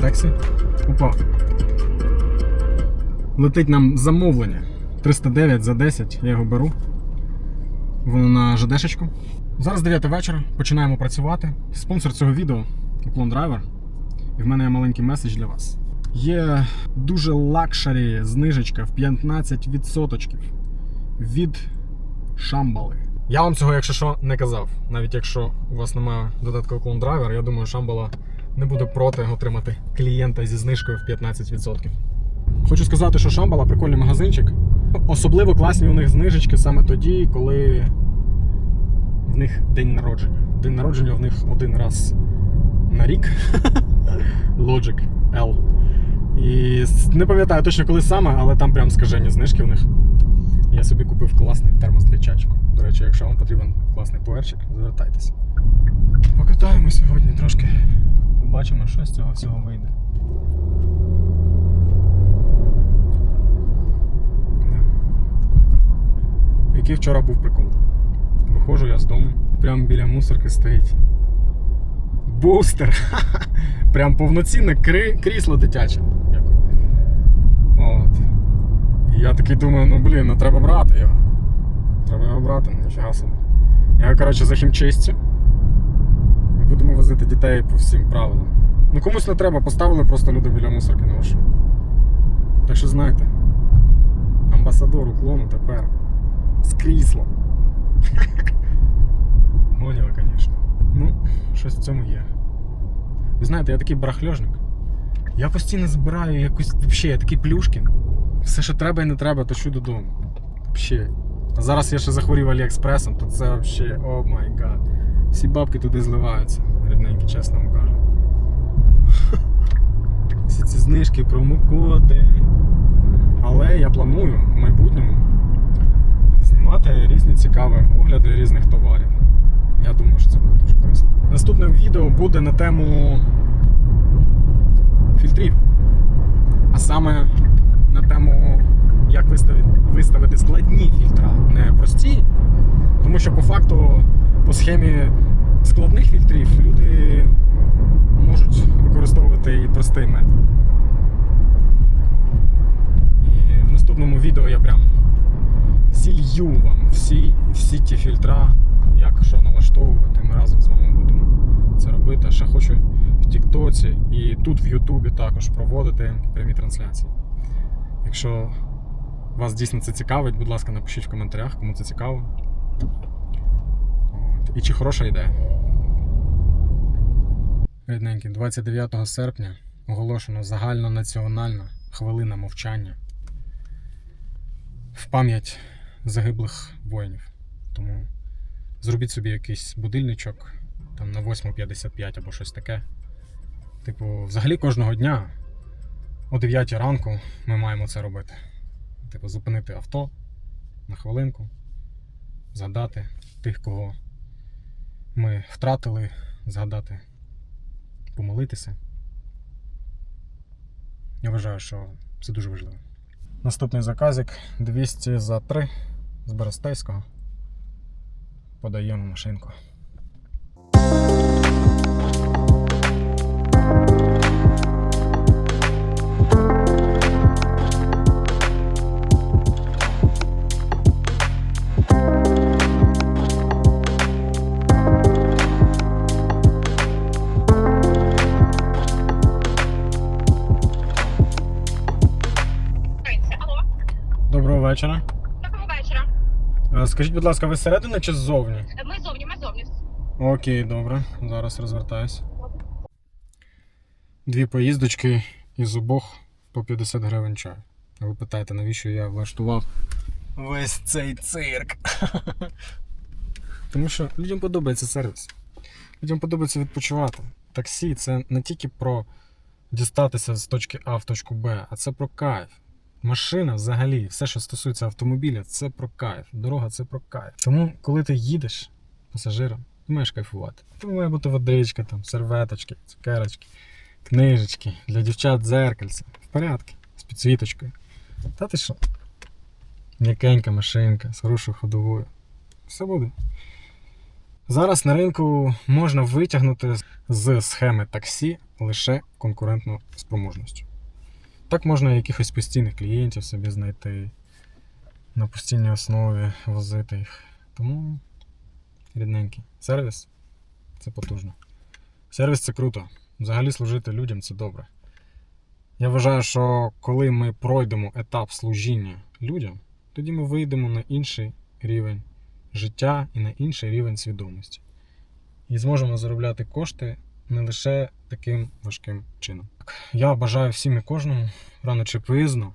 Taxi. Опа. Летить нам замовлення. 309 за 10. Я його беру. Воно на ЖДшечку. Зараз 9 вечора. Починаємо працювати. Спонсор цього відео Уклон Драйвер. І в мене є маленький меседж для вас. Є дуже лакшері знижечка в 15% від Шамбали. Я вам цього, якщо що, не казав. Навіть якщо у вас немає додаткового клон драйвер, я думаю, Шамбала не буде проти отримати клієнта зі знижкою в 15%. Хочу сказати, що Шамбала прикольний магазинчик. Особливо класні у них знижечки саме тоді, коли в них день народження. День народження в них один раз на рік. Logic L. І не пам'ятаю точно коли саме, але там прям скажені знижки в них. Я собі купив класний термос для чачку. До речі, якщо вам потрібен класний пуерчик, звертайтеся. Покатаємо сьогодні трошки. Побачимо, що з цього всього вийде. Який вчора був прикол. Виходжу я з дому, прямо біля мусорки стоїть. Бустер! Прям повноцінне крісло дитяче. Дякую. От. Я такий думаю, ну блін, ну треба брати його. Треба його брати, ну ніфіга собі. Я, коротше, за хімчистю. І будемо возити дітей по всім правилам. Ну комусь не треба, поставили просто люди біля мусорки на вашу. Так що знайте. Амбасадор уклону тепер. З кріслом. Гоніла, звісно. Ну, щось в цьому є. Ви знаєте, я такий барахльожник. Я постійно збираю якусь. Взагалі, я такий плюшкін. Все, що треба і не треба, тащу додому. Взагалі. А зараз я ще захворів Аліекспресом, то це взагалі, о май гад. Всі бабки туди зливаються, рідненькі, чесно вам кажу. Всі ці знижки, промокоди. Але я планую в майбутньому знімати різні цікаві огляди різних товарів. Я думаю, що це буде дуже корисно. Наступне відео буде на тему фільтрів. А саме на тему, як виставити, складні фільтра, не прості. Тому що по факту, по схемі складних фільтрів люди можуть використовувати і простий метод. І в наступному відео я прям зілью вам всі, всі ті фільтра, як що налаштовувати. Ми разом з вами будемо це робити. Ще хочу в Тіктоці і тут в Ютубі також проводити прямі трансляції. Якщо вас дійсно це цікавить, будь ласка, напишіть в коментарях, кому це цікаво. І чи хороша ідея. Рідненькі, 29 серпня оголошено загальнонаціональна хвилина мовчання в пам'ять загиблих воїнів. Тому зробіть собі якийсь будильничок там на 8.55 або щось таке. Типу, взагалі кожного дня о 9 ранку ми маємо це робити. Типу, зупинити авто на хвилинку, згадати тих, кого ми втратили, згадати, помолитися. Я вважаю, що це дуже важливо. Наступний заказик 200 за 3 з Берестейського. Подаємо машинку. Скажіть, будь ласка, ви зсередини чи ззовні? Ми зовні, ми зовні. Окей, добре. Зараз розвертаюсь. Дві поїздочки із обох по 50 гривень чаю. Ви питаєте, навіщо я влаштував весь цей цирк? Тому що людям подобається сервіс. Людям подобається відпочивати. Таксі це не тільки про дістатися з точки А в точку Б, а це про кайф. Машина взагалі, все, що стосується автомобіля, це про кайф. Дорога це про кайф. Тому, коли ти їдеш пасажиром, ти маєш кайфувати. Тому має бути водичка, там, серветочки, цукерочки, книжечки, для дівчат дзеркальце. В порядку, з підсвіточкою. Та ти що? М'якенька машинка з хорошою ходовою. Все буде. Зараз на ринку можна витягнути з схеми таксі лише конкурентну спроможністю. Так можна якихось постійних клієнтів собі знайти, на постійній основі возити їх. Тому рідненький. Сервіс це потужно. Сервіс це круто. Взагалі служити людям це добре. Я вважаю, що коли ми пройдемо етап служіння людям, тоді ми вийдемо на інший рівень життя і на інший рівень свідомості. І зможемо заробляти кошти не лише таким важким чином. Я бажаю всім і кожному рано чи пізно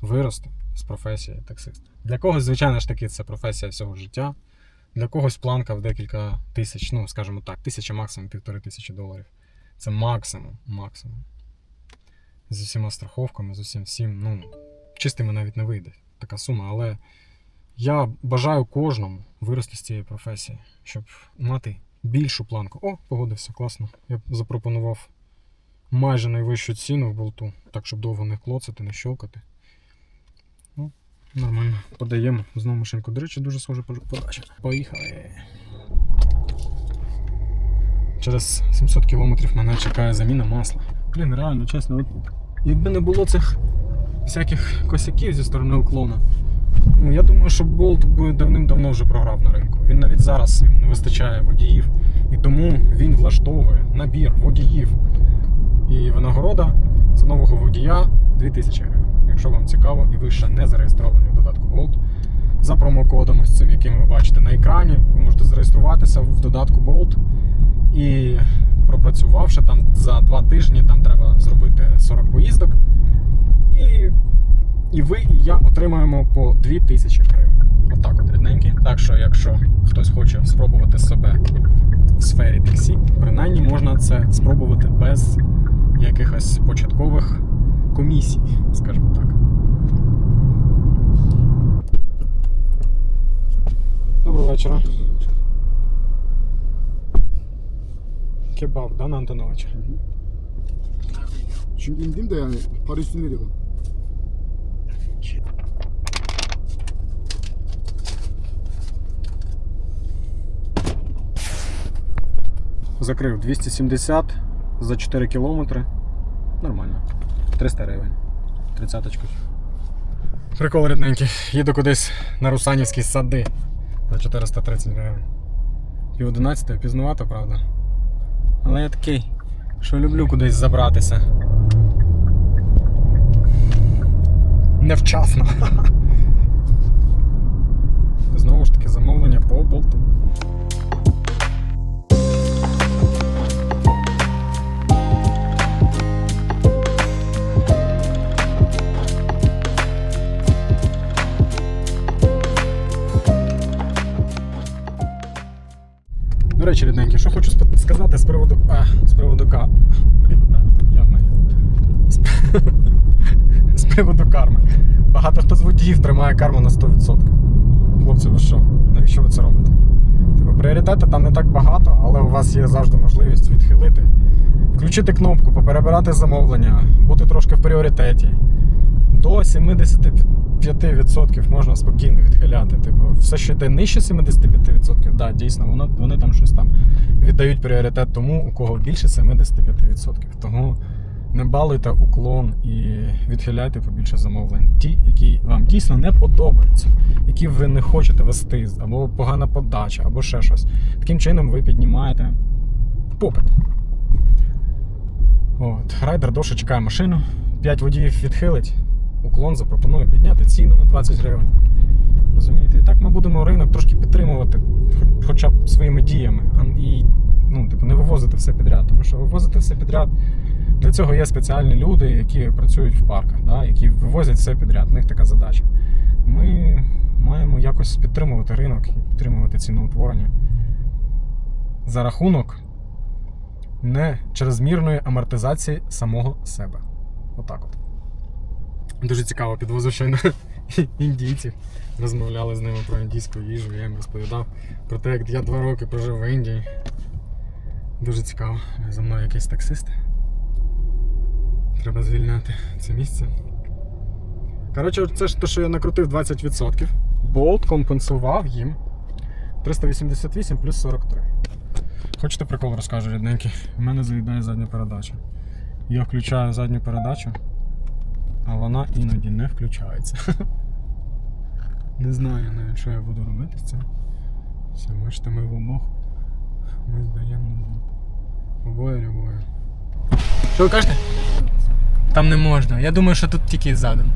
вирости з професії таксиста. Для когось, звичайно ж таки, це професія всього життя. Для когось планка в декілька тисяч, ну скажімо так, тисяча максимум півтори тисячі доларів. Це максимум, максимум. З усіма страховками, з усім всім, ну, чистими навіть не вийде така сума, але я бажаю кожному вирости з цієї професії, щоб мати більшу планку. О, погодився, класно. Я запропонував майже найвищу ціну в болту, так щоб довго не клоцати, не щелкати. Ну, нормально. Подаємо знову машинку. До речі, дуже схожа пож- подача. Поїхали. Через 700 кілометрів мене чекає заміна масла. Блін, реально, чесно, от, якби не було цих всяких косяків зі сторони уклона. Ну, я думаю, що Болт би давним-давно вже програв на ринку. Він навіть зараз йому не вистачає водіїв. І тому він влаштовує набір водіїв. І винагорода за нового водія 2000 гривень. Якщо вам цікаво і ви ще не зареєстровані в додатку Bolt, за промокодом ось цим, яким ви бачите на екрані, ви можете зареєструватися в додатку Bolt. І пропрацювавши там за два тижні, там треба зробити 40 поїздок. І і ви, і я отримаємо по 2000 гривень. Отак от рідненькі. Так що, якщо хтось хоче спробувати себе в сфері таксі, принаймні можна це спробувати без якихось початкових комісій, скажімо так. Доброго вечора. Кебаб, да, на Антоновича? Çünkü indim de yani para üstünü Закрив 270 за 4 кілометри. Нормально. 300 гривень. Тридцяточку. Прикол рідненький. Їду кудись на Русанівські сади за 430 гривень. Пів 11 пізнувато, правда. Але я такий, що люблю кудись забратися. Невчасно. Знову ж таки замовлення по болту. Там не так багато, але у вас є завжди можливість відхилити. Включити кнопку, поперебирати замовлення, бути трошки в пріоритеті. До 75% можна спокійно відхиляти. Типу, все, що йде нижче 75%, да, дійсно, воно, вони там щось там віддають пріоритет тому, у кого більше 75%. Тому не балуйте уклон і відхиляйте побільше замовлень. Ті, які вам дійсно не подобаються, які ви не хочете вести, або погана подача, або ще щось. Таким чином ви піднімаєте попит. От, райдер довше чекає машину, 5 водіїв відхилить, уклон запропонує підняти ціну на 20 гривень. Розумієте? І так ми будемо ринок трошки підтримувати, хоча б своїми діями, і ну, типу, не вивозити все підряд. Тому що вивозити все підряд. Для цього є спеціальні люди, які працюють в парках, да, які вивозять все підряд. У них така задача. Ми маємо якось підтримувати ринок і підтримувати ціноутворення за рахунок не чрезмірної амортизації самого себе. Отак от. Дуже цікаво, підвозив щойно індійців. Розмовляли з ними про індійську їжу, я їм розповідав про те, як я два роки прожив в Індії. Дуже цікаво. За мною якийсь таксист. Треба звільняти це місце. Коротше, це ж те, що я накрутив 20%. Болт компенсував їм 388 плюс 43. Хочете прикол розкажу, рідненький? У мене заїдає задня передача. Я включаю задню передачу, а вона іноді не включається. Не знаю навіть, що я буду робити цим. Все, бачите, ми в обох. Ми здаємо. Обоє любою. Що ви кажете? Там не можна. Я думаю, що тут тільки задом.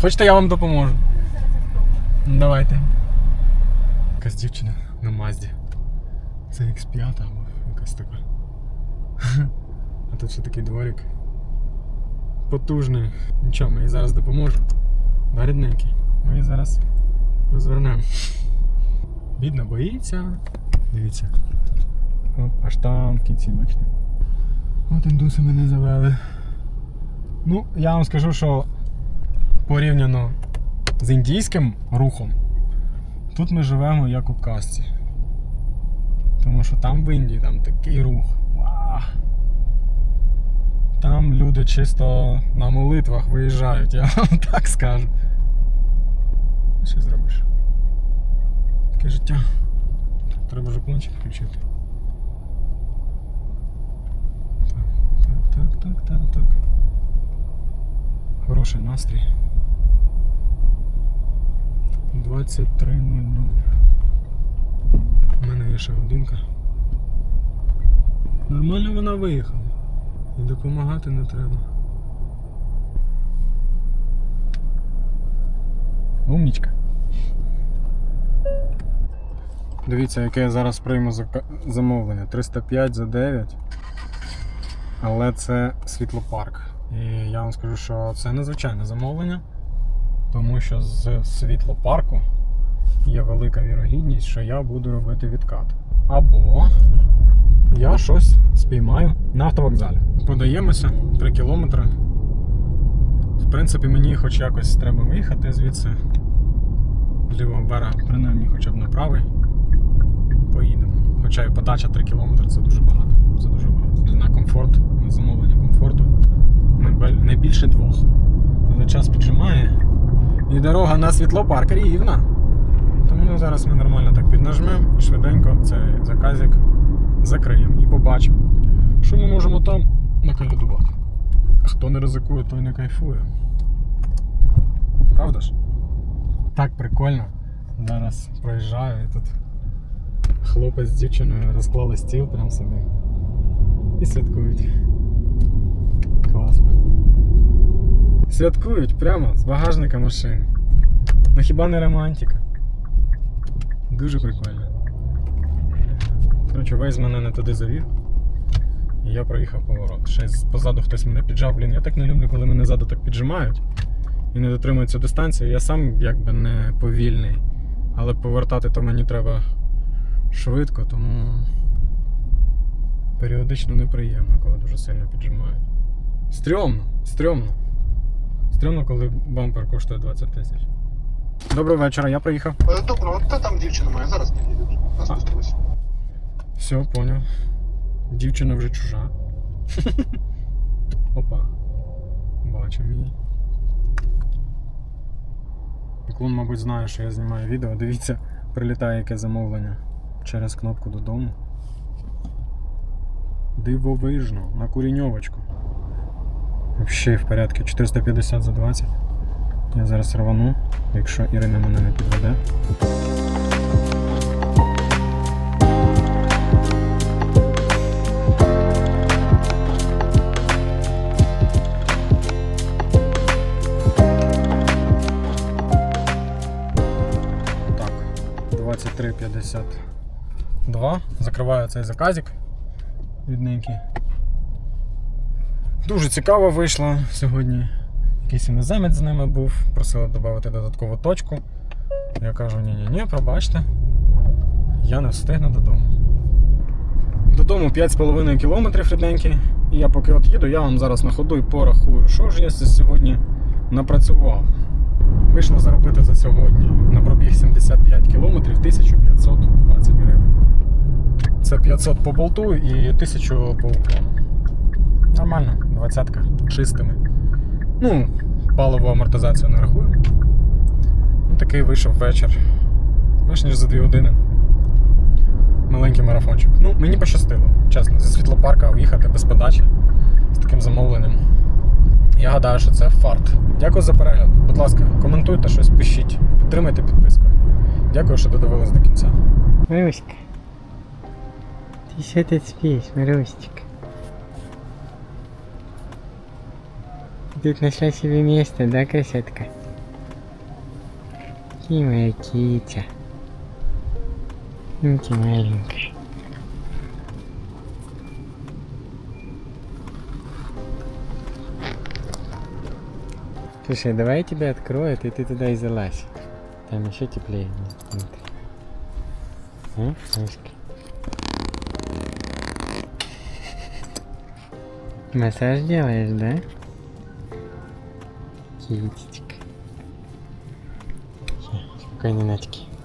Хочете, я вам допоможу? Ну, Давайте. Якась дівчина на Мазді. Це X5 або якась така. А тут ще такий дворик. Потужний. Нічого, ми їй зараз допоможу. Да, рідненький. Ми її зараз розвернемо. Бідна боїться. Дивіться. Аж там в кінці, бачите. От індуси мене завели. Ну, я вам скажу, що порівняно з індійським рухом, тут ми живемо як у казці. Тому що там в Індії там такий рух. Вау. Там люди чисто на молитвах виїжджають, я вам так скажу. Що зробиш? Таке життя. Треба ж планчик включити. Так, так, так, так. Хороший настрій. 23.00. У мене є ще годинка. Нормально вона виїхала. І допомагати не треба. Умнічка. Дивіться, яке я зараз прийму замовлення. 305 за 9. Але це світлопарк. І я вам скажу, що це незвичайне замовлення, тому що з світлопарку є велика вірогідність, що я буду робити відкат. Або я щось спіймаю на автовокзалі. Подаємося 3 кілометри. В принципі, мені хоч якось треба виїхати звідси з лівого берега, принаймні хоча б на правий. Поїдемо. Хоча і подача 3 кілометри це дуже багато. Це дуже багато. На комфорт, замовлення комфорту. Не більше двох. Але час піджимає. І дорога на світлопарк рівна. Тому зараз ми нормально так піднажмемо і швиденько цей заказик закриємо і побачимо, що ми можемо там накалядувати. А хто не ризикує, той не кайфує. Правда ж? Так прикольно. Зараз проїжджаю і тут хлопець з дівчиною розклали стіл прям собі. І святкують. Класно. Святкують прямо з багажника машини. Ну хіба не романтика? Дуже прикольно. Коротше, весь мене не туди завів. І я проїхав поворот. Ще позаду хтось мене піджав. Блін, я так не люблю, коли мене ззаду так піджимають і не дотримуються дистанції. Я сам якби не повільний. Але повертати то мені треба швидко, тому періодично неприємно, коли дуже сильно піджимають. Стрьомно, стрьомно. Стрьомно, коли бампер коштує 20 тисяч. Доброго вечора, я приїхав. Е, Добре, от та там дівчина моя, зараз підійде. Нас. Все, поняв. Дівчина вже чужа. Опа. Бачимо її. Клон, мабуть, знає, що я знімаю відео. Дивіться, прилітає яке замовлення через кнопку додому. Дивовижно, на куріньовочку. Взагалі в порядку 450 за 20. Я зараз рвану, якщо Ірина мене не підведе. Так, 23.52. Закриваю цей заказик відненький. Дуже цікаво вийшло сьогодні. Якийсь іноземець з ними був, просили додати додаткову точку. Я кажу, ні-ні-ні, пробачте. Я не встигну додому. Додому 5,5 кілометрів рідненькі. І я поки от їду, я вам зараз на ходу і порахую, що ж я сьогодні напрацював. Вийшло заробити за сьогодні на пробіг 75 кілометрів 1520 гривень. Це 500 по болту і 1000 по уклону. Нормально, двадцятка, чистими. Ну, паливу амортизацію не рахуємо. Ну, такий вийшов вечір. Більш ніж за 2 години. Маленький марафончик. Ну, мені пощастило, чесно, зі світлопарка в'їхати без подачі з таким замовленням. Я гадаю, що це фарт. Дякую за перегляд. Будь ласка, коментуйте щось, пишіть, підтримайте підписку. Дякую, що додивились до кінця. Вивіська. 50 отспись, Миростик. Тут нашла себе место, да, красотка? Ки моя китя. Ну ты маленькая. Слушай, а давай я тебя откроют а и ты туда и залазь. Там еще теплее. А, мышки? Массаж делаешь, да? Китечка. Спокойной ночки.